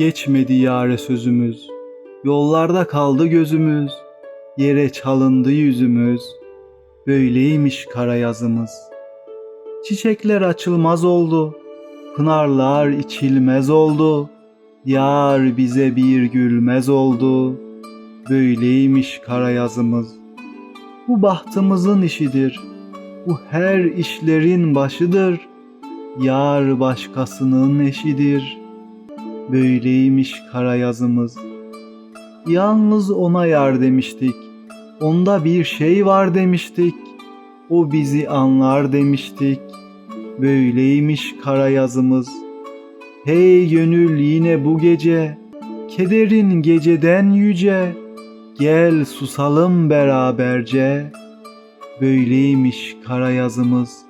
Geçmedi yare sözümüz, yollarda kaldı gözümüz, yere çalındı yüzümüz, böyleymiş kara yazımız. Çiçekler açılmaz oldu, pınarlar içilmez oldu, yar bize bir gülmez oldu, böyleymiş kara yazımız. Bu bahtımızın işidir, bu her işlerin başıdır, yar başkasının eşidir.'' Böyleymiş kara yazımız. Yalnız ona yar demiştik. Onda bir şey var demiştik. O bizi anlar demiştik. Böyleymiş kara yazımız. Hey gönül yine bu gece, kederin geceden yüce, gel susalım beraberce. Böyleymiş kara yazımız.